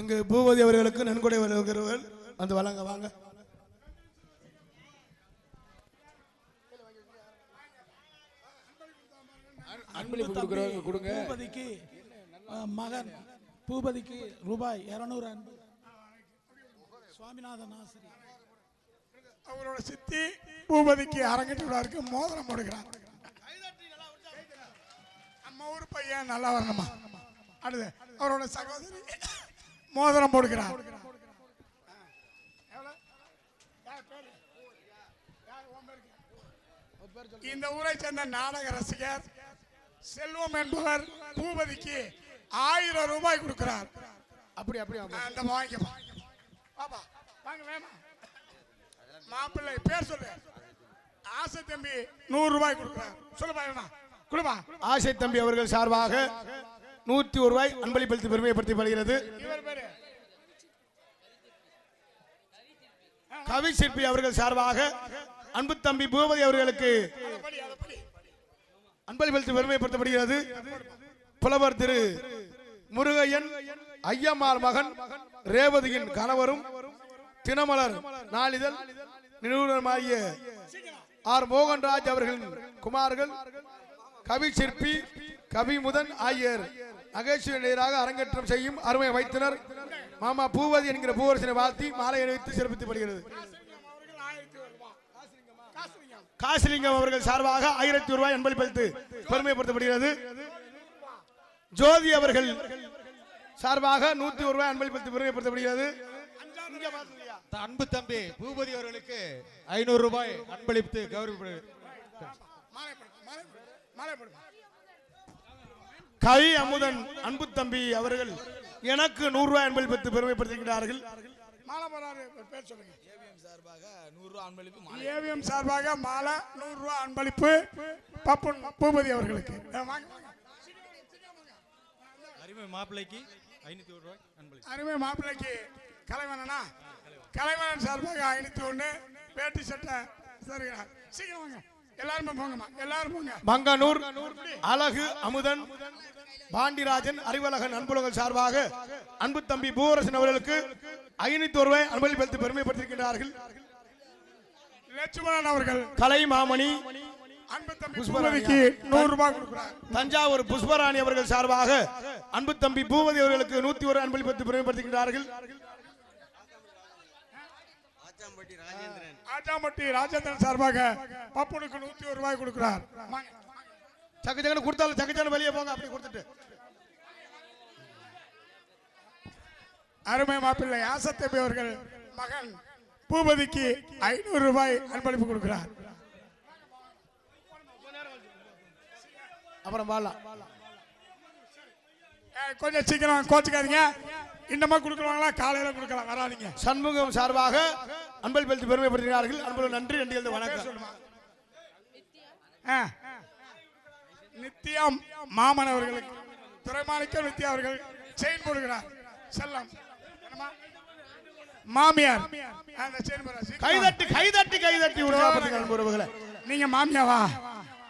இங்கு பூபதி அவர்களுக்கு நன்கொடை வருகிறவர்கள் வந்து வழங்க வாங்க. அன்பளிப்பு கொடுக்குறவங்க கொடுங்க. பூபதிக்கு மகன் பூபதிக்கு ரூபாய் இருநூறு அன்பு. சுவாமிநாதன் ஆசிரியர். அவரோட சித்தி பூபதிக்கு அரங்கட்டு விழாவுக்கு மோதிரம் போடுகிறார். நம்ம ஊர் பையன் நல்லா வரணுமா? அடுத்து அவரோட சகோதரி. மோதிரம் பேருக்கு? இந்த ஊரை சேர்ந்த நாடக ரசிகர் செல்வம் என்பவர் பூபதிக்கு ஆயிரம் ரூபாய் கொடுக்கிறார். அப்படி அப்படி. அந்த வாங்கிக்கப்பா பாப்பா வாங்க வேமா. மாப்பிள்ளை பேர் சொல்லு. ஆசை தம்பி நூறு ரூபாய் கொடுக்குறார். சொல்லு பாருமா கொடுப்பா ஆசை தம்பி அவர்கள் சார்பாக நூற்றி ஒரு ரூபாய் அன்பளிப்பளித்து பெருமைப்படுத்தப்படுகிறது இவர் கவி சிற்பி அவர்கள் சார்பாக அன்பு தம்பி பூபதி அவர்களுக்கு அன்பளிப்பளித்து பெருமைப்படுத்தப்படுகிறது புலவர் திரு முருகையன் ஐயம்மாள் மகன் ரேவதியின் கணவரும் தினமலர் நாளிதழ் நிறுவனமாகிய ஆர் மோகன்ராஜ் அவர்களின் குமார்கள் கவி சிற்பி கவி முதன் ஆயர் நகைச்சுவை நேராக அரங்கேற்றம் செய்யும் அருமை வைத்தனர். மாமா பூவதி என்கிற பூவரசனை வாழ்த்தி மாலை அணிவித்து சிறப்பித்துப்படுகிறது காசிலிங்கம் அவர்கள் சார்பாக ஆயிரத்தி ரூபாய் அன்பளிப்பளித்து பெருமைப்படுத்தப்படுகிறது. ஜோதி அவர்கள் சார்பாக நூத்தி ஒரு ரூபாய் அன்பளிப்பளித்து பெருமைப்படுத்தப்படுகிறது. அன்பு தம்பி பூபதி அவர்களுக்கு ஐநூறு ரூபாய் அன்பளித்து கௌரவப்படுகிறது கவி அமுதன் அன்பு தம்பி அவர்கள் எனக்கு நூறு ரூபாய் அன்பளிப்பத்து பெருமைப்படுத்துகிறார்கள். அன்பளிப்பு ஏவிஎம் சார்பாக மாலை நூறு ரூபாய் அன்பளிப்பு பப்புன் பூபதி அவர்களுக்கு. அருமை மாப்பிள்ளைக்கு ஐநூத்தி ஒரு ரூபாய் அன்பளிப்பு. அருமை மாப்பிள்ளைக்கு கலைவனனா கலைவனன் சார்பாக ஐநூத்தி ஒண்ணு வேட்டி சட்டை. சரிங்களா? சீக்கிரம் வாங்க. எல்லாருமே போங்கம்மா. எல்லாரும் போங்க. மங்கனூர் அழகு அமுதன் பாண்டிராஜன் அறிவழகன் அன்புலகன் சார்பாக அன்பு தம்பி பூவரசன் அவர்களுக்கு ஐநூத்தி ஒரு ரூபாய் அன்பளிப்பளித்து பெருமைப்படுத்திருக்கிறார்கள் லட்சுமணன் அவர்கள். கலை மாமணி தஞ்சாவூர் புஷ்பராணி அவர்கள் சார்பாக அன்பு தம்பி பூவதி அவர்களுக்கு நூத்தி ஒரு அன்பளிப்பத்து பெருமைப்படுத்துகிறார்கள் ஆச்சாம்பட்டி ராஜேந்திரன் ஆட்டாம்பட்டி ராஜேந்திரன் சார்பாக பப்புனுக்கு நூத்தி ஒரு ரூபாய் கொடுக்கிறார். வாங்க. சக்கு சக்கன கொடுத்தாலும் சக்கு வெளியே போங்க அப்படி கொடுத்துட்டு. அருமை மாப்பிள்ளை ஆசத்தம்பி அவர்கள் மகன் பூபதிக்கு ஐநூறு ரூபாய் அன்பளிப்பு கொடுக்கிறார். அப்புறம் வாழலாம் வாழலாம் கொஞ்சம் சீக்கிரம் கோச்சுக்காதீங்க. இன்னமா கொடுக்குறவங்களா காலையில கொடுக்கலாம் வராதீங்க. சண்முகம் சார்பாக அன்பளிப்பளித்து பெருமைப்படுத்துகிறார்கள். அன்பு நன்றி நன்றி வணக்கம். ஆ. நித்யம் மாமன் அவர்களுக்கு துறைமாணிக்கம் நித்யா அவர்கள் செயின் போடுகிறார். செல்லம்? மாமியார். கைதட்டி கைதட்டி கைதட்டி உறவுகளை. நீங்க மாமியாவா?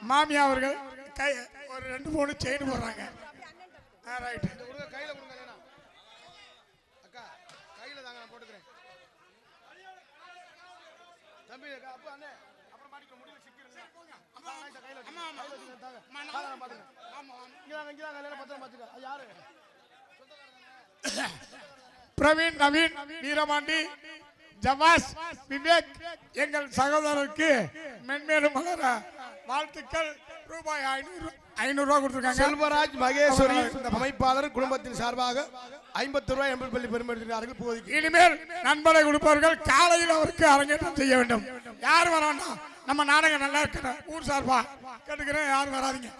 மாமியா அவர்கள் கை ஒரு ரெண்டு மூணு செயின் போடுறாங்க. ரைட் கையில கொடுங்க இல்லைனா. அக்கா கையில தாங்க நான் போட்டுக்கிறேன். தம்பி அக்கா, அப்பா அண்ணே அப்புறம் மாட்டிக்கோ முடியல சிக்கிறேன் கையில. கையில பிரவீன் நவீன் வீரபாண்டி ஜவாஸ் விவேக் எங்கள் சகோதரருக்கு மென்மேலும் வளர வாழ்த்துக்கள். ரூபாய் ஐநூறு. ஐநூறு ரூபாய் கொடுத்துருக்காங்க. செல்வராஜ் மகேஸ்வரி அமைப்பாளர் குடும்பத்தின் சார்பாக ஐம்பத்தி ரூபாய் எண்பது பள்ளி பெருமைப்படுத்துகிறார்கள் போதிக்கு இனிமேல் நண்பரை கொடுப்பவர்கள் காலையில் அவருக்கு அரங்கேற்றம் செய்ய வேண்டும். யார் வர வேண்டாம். நம்ம நாடகம் நல்லா இருக்கணும். ஊர் சார்பா? கேட்டுக்கிறேன். யாரும் வராதீங்க.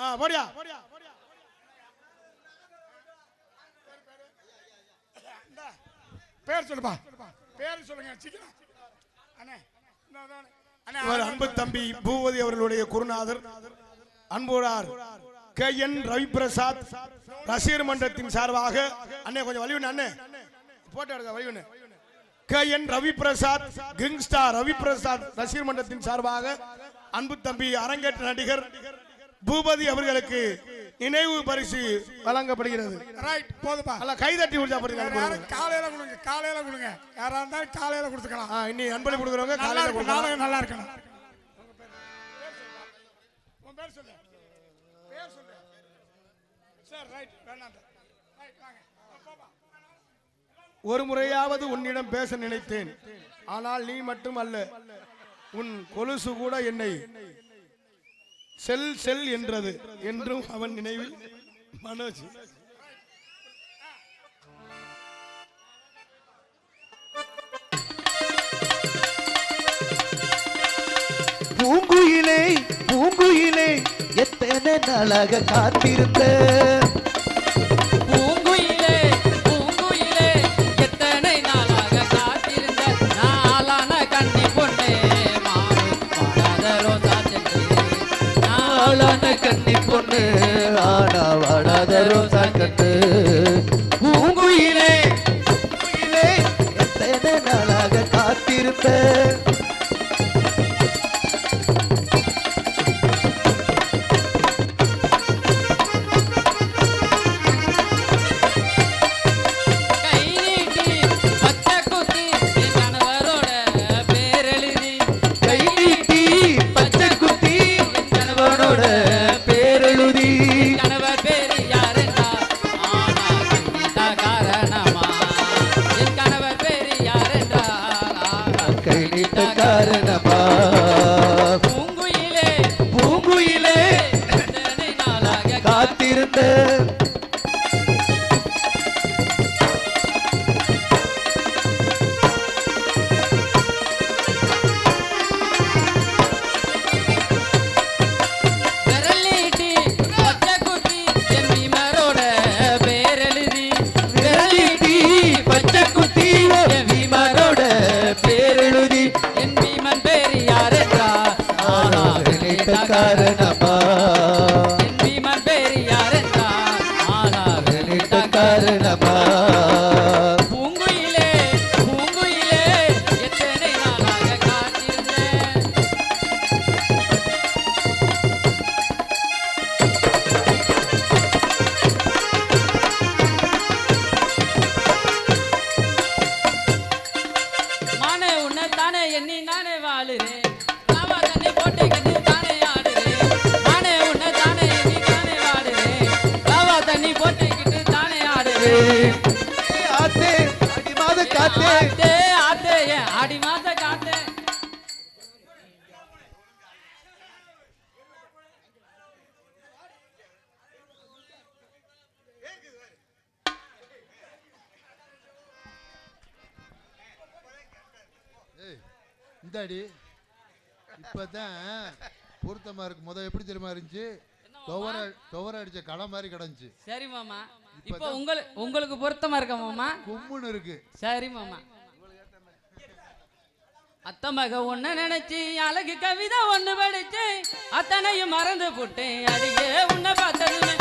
ஆ போடியா? பேர் சொல்லுப்பா. பேர் சொல்லுங்க. சீக்கிரம் அண்ணே இவர் அன்பு தம்பி பூவதி அவர்களுடைய குருநாதர் அன்புடார் கே என் ரவிபிரசாத் ரசிகர் மன்றத்தின் சார்பாக அண்ணே கொஞ்சம் வலிவுண்ணே அண்ணே. போட்டோ எடுக்க வலிவுண்ணே K N Raviprasad king star Raviprasad ரசிகர் மன்றத்தின் சார்பாக அன்பு தம்பி அரங்கேற்ற நடிகர் பூபதி அவர்களுக்கு நினைவு பரிசு வழங்கப்படுகிறது. ரைட் போதுமா அல்ல கைதட்டி உற்சாகப்படுத்தி யாரும் காலையில கொடுங்க காலையில கொடுங்க. யாரா இருந்தாலும் காலையில கொடுத்துக்கலாம். இன்னி அன்பளி கொடுக்குறவங்க காலையில கொடுக்கலாம் நல்லா இருக்கணும். உன் பேர் சொல்லு. பேர் சொல்லு. சரி ரைட் வேணாம். ரைட் வாங்க. போப்பா. ஒரு முறையாவது உன்னிடம் பேச நினைத்தேன். ஆனால் நீ மட்டும் அல்ல. உன் கொலுசு கூட என்னை செல் செல் என்றது என்றும் அவன் நினைவில் மனோஜ். பூங்குயிலே பூங்குயிலே எத்தனை நாளாக காத்திருந்த? মনে கை ஆத்தே ஆடி காத்தே இந்தாடி. இப்பதான் பொருத்தமா இருக்கு. முத எப்படி தெரியுமா இருந்துச்சு? துவர துவர அடிச்ச களை மாதிரி கிடந்துச்சு. சரி மாமா. இப்போ உங்களுக்கு உங்களுக்கு பொருத்தமா இருக்க மாமா? கும்முன்னு இருக்கு. சரி மாமா. அத்த மக ஒன்ன நினைச்சு அழகு கவிதை ஒண்ணு படிச்சு அத்தனையும் மறந்து போட்டேன். அடியே உன்னை பார்த்ததுமே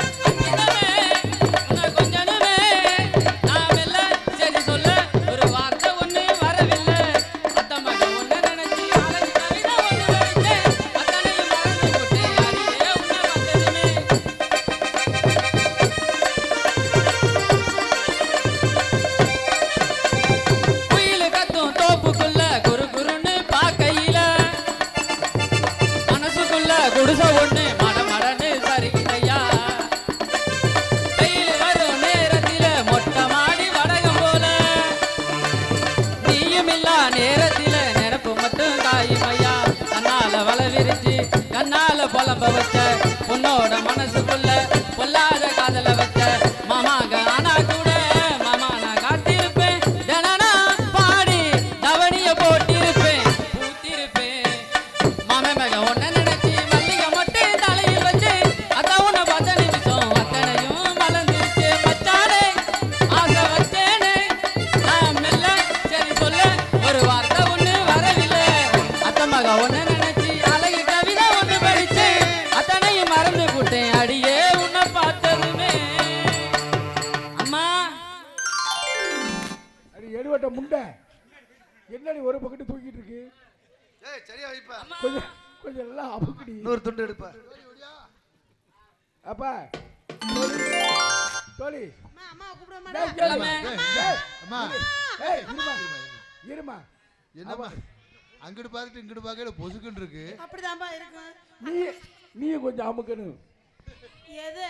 கண்ணால புலம்ப வச்ச உன்னோட மனசுக்குள்ள பொல்லாத காதல வச்ச மாமாங்க ஆனா கூட மாமா நான் காத்திருப்பேன். தினனா பாடி தவணிய போட்டிருப்பேன். பூத்திருப்பேன். மாமே மக ஒன்ன நினைச்சு மல்லிகை மட்டும் தலையில் வச்சு அதான் உன்னை பார்த்த நிமிஷம் அத்தனையும் மலர்ந்துருச்சு மச்சானே. ஆசை வச்சேனே. நான் மெல்ல சரி சொல்ல ஒரு வார்த்தை ஒண்ணு வரவில்லை. அத்த மக ஒன்ன எடுவட்ட முண்டை. என்னடி ஒரு பக்கத்து தூக்கிட்டு இருக்கு? சரியா வைப்பா. கொஞ்சம் கொஞ்சம் எல்லாம் அமுக்குடி. இன்னொரு துண்டு எடுப்பா. அப்பா. தோழி. இருமா. என்னம்மா? அங்கிட்டு பார்த்துட்டு இங்கிட்டு பார்க்கல பொசுக்குன்னு இருக்கு. அப்படிதான்பா இருக்கும் நீ நீ கொஞ்சம் அமுக்கணும். எது?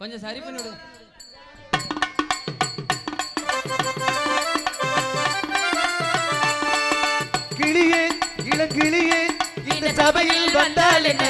கொஞ்சம் சரி பண்ணி விடு கிளியே இளங்கிளியே இந்த சபையில் வந்தால் என்ன?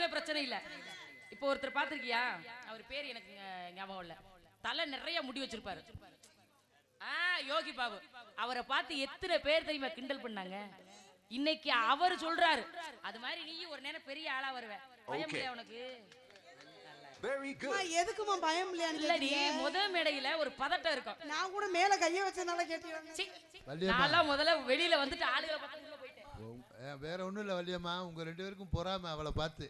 எப்பொழுதுமே பிரச்சனை இல்ல. இப்போ ஒருத்தர் பார்த்திருக்கியா? அவர் பேர் எனக்கு ஞாபகம் இல்ல. தலை நிறைய முடி வச்சிருப்பாரு. ஆ யோகி பாபு. அவரை பார்த்து எத்தனை பேர் தெரியுமா கிண்டல் பண்ணாங்க? இன்னைக்கு அவர் சொல்றாரு. அது மாதிரி நீ ஒரு நேரம் பெரிய ஆளா வருவ. பயம் இல்லையா உனக்கு? அம்மா, எதுக்கும்மா பயம் இல்லையான்னு இல்லடி? முத மேடையில ஒரு பதட்டம் இருக்கும். நான் கூட மேல கைய வச்சனால கேட்டீங்க. நான்லாம் முதல்ல வெளியில வந்துட்டு ஆளுகளை பார்த்து வேற ஒண்ணும் இல்ல வள்ளியம்மா. உங்க ரெண்டு பேருக்கும் பொறாம அவளை பார்த்து.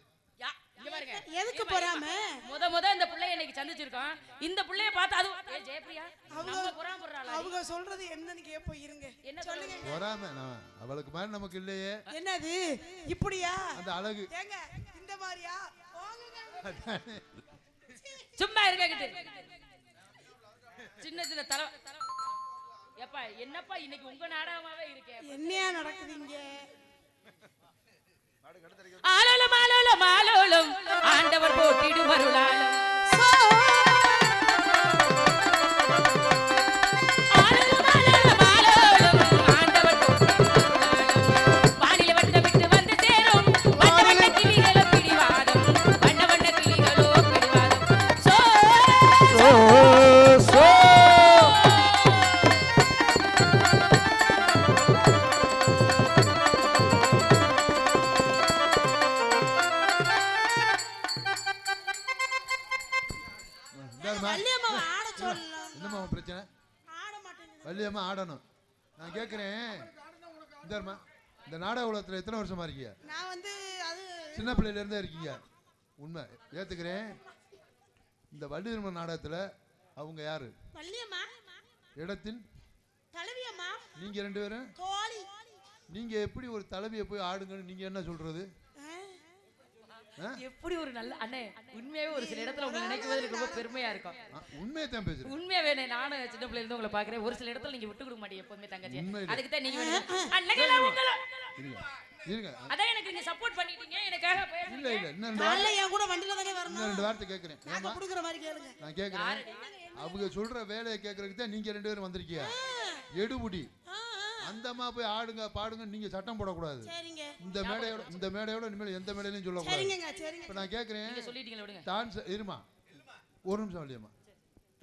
எதுக்கு பொறாம? முத முத இந்த பிள்ளைய இன்னைக்கு சந்திச்சிருக்கோம் இந்த பிள்ளைய பார்த்து அது ஏ ஜெயப்பிரியா நம்ம பொறாமப்படுறாளா அவங்க சொல்றது என்னன்னு கேப்போம் இருங்க. என்ன சொல்லுங்க. பொறாம அவளுக்கு மாதிரி நமக்கு இல்லையே. என்னது? இப்படியா? அந்த அழகு. ஏங்க இந்த மாதிரியா? சும்மா இருக்க கிட்டு. சின்ன சின்ன தலை எப்பா என்னப்பா இன்னைக்கு உங்க நாடகமாவே இருக்கேன் என்னையா நடக்குது இங்க? ஆலோலம் ஆலோலம் ஆலோலம். ஆண்டவர் போட்டிடு வருளாலும் உலகத்தில் எத்தனை வருஷமா இருக்கீங்க? நான் வந்து அது சின்ன பிள்ளையில இருந்தே இருக்கீங்க. உண்மை. ஏத்துக்கிறேன். இந்த வள்ளி திருமண நாடகத்துல அவங்க யாரு? வள்ளியம்மா. இடத்தின்? தலைவியம்மா நீங்க ரெண்டு பேரும்? தோழி. நீங்க எப்படி ஒரு தலைவியை போய் ஆடுங்கன்னு நீங்க என்ன சொல்றது? எப்படி ஒரு நல்ல அண்ணே உண்மையாவே ஒரு சில இடத்துல உங்களை நினைக்கும் போது எனக்கு ரொம்ப பெருமையா இருக்கும். உண்மையை தான் பேசுறேன். உண்மையாவே நானும் சின்ன பிள்ளைல இருந்து உங்களை பாக்குறேன் ஒரு சில இடத்துல நீங்க விட்டு கொடுக்க மாட்டீங்க எப்பவுமே தங்கச்சி. அதுக்கு தான் நீங்க இருங்க. அதான் எனக்கு நீங்க சப்போர்ட் பண்ணிட்டீங்க. எனக்காக போய் இல்ல இல்ல. இன்னும் ரெண்டு காலைல வார்த்தை என் கூட வண்டியில தானே இன்னும் வரணும் ரெண்டு வார்த்தை கேட்குறேன் ஏமா நாங்க குடுக்குற மாதிரி கேளுங்க. நான் கேட்குறேன் அவங்க சொல்ற வேலையை கேட்கறதுக்கு தான் நீங்க ரெண்டு பேரும் வந்திருக்கீங்க. எடுபுடி. அந்த அம்மா போய் ஆடுங்க பாடுங்க நீங்க சட்டம் போடக்கூடாது. சரிங்க. இந்த மேடையோட இந்த மேடையோட இனிமேல் எந்த மேடையிலையும் சொல்லக்கூடாது. சரிங்கங்க சரிங்க. இப்போ நான் கேட்குறேன் நீங்க சொல்லிட்டீங்களா விடுங்க. டான்ஸ் இருமா? ஒரு நிமிஷம் இல்லையம்மா.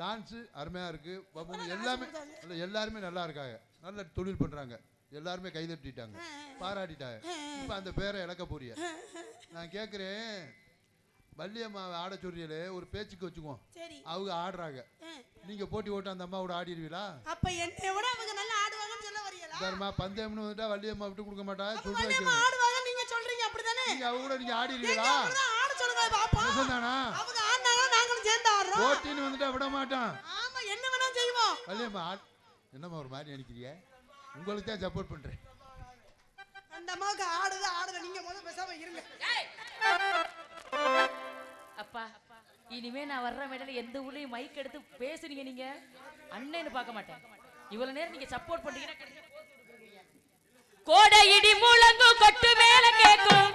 டான்ஸு அருமையாக இருக்கு. பப்புனு எல்லாமே இல்ல, எல்லாருமே நல்லா இருக்காங்க. நல்ல தொழில் பண்ணுறாங்க எல்லாருமே கைதட்டிட்டாங்க பாராட்டிட்டாங்க. இப்போ அந்த பேரை இழக்க போறிய? நான் கேட்குறேன் வள்ளியம்மாவை ஆட சொல்றீங்களே ஒரு பேச்சுக்கு வச்சுக்குவோம். அவங்க ஆடுறாங்க. நீங்க போட்டி போட்டு அந்த அம்மாவோட ஆடிடுவீங்களா அப்ப என்னை விட அவங்க நல்லா ஆடுவாங்கன்னு சொல்ல வரீங்களா தர்மா பந்தயம்னு வந்துட்டா வள்ளியம்மா விட்டு கொடுக்க மாட்டா வள்ளியம்மா வைக்கணும் ஆடுவாங்க நீங்க சொல்றீங்க அப்படிதானே நீங்க அவங்க கூட நீங்க ஆடிடுவீங்களா ஆட சொல்லுங்க பாப்போம் நிஜம்தானா அவங்க ஆடினாங்க நாங்களும் சேர்ந்து ஆடுறோம். போட்டின்னு வந்துட்டா விட மாட்டான் ஆமா என்ன வேணா செய்வோம். வள்ளியம்மா என்னம்மா ஒரு மாதிரி நினைக்கிறீங்க உங்களுக்கு தான் சப்போர்ட் பண்றேன். அந்த அம்மாவுக்கு ஆடுது ஆடுது. நீங்க முதல்ல பேசாம இருங்க. அப்பா இனிமே நான் வர்ற மேடையில எந்த ஊர்லயும் மைக் எடுத்து பேசுனீங்க நீங்க. அண்ணன்னு பார்க்க மாட்டேன். இவ்வளவு நேரம் நீங்க சப்போர்ட் பண்றீங்கன்னா. கோடை இடி முழங்கு கொட்டு மேல கேக்கும்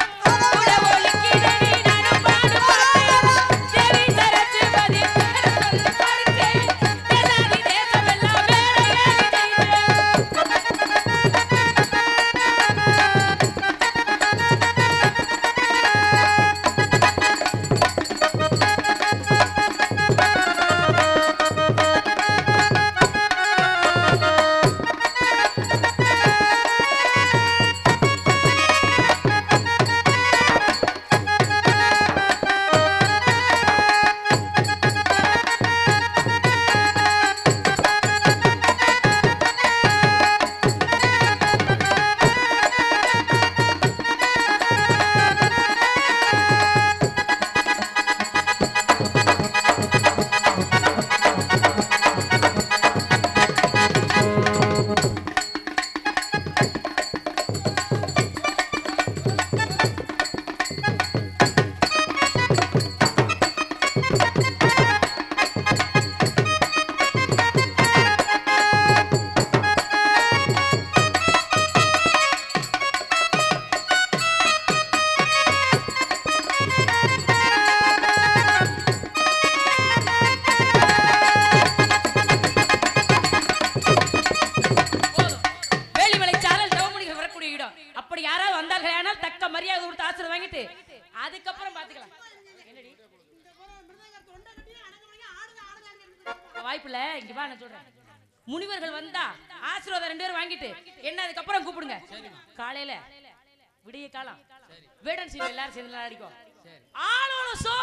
காலையில. விடிய காலம். வேடன் சீன் எல்லாரும் சேர்ந்து அடிக்கும். ஆளோட சோ.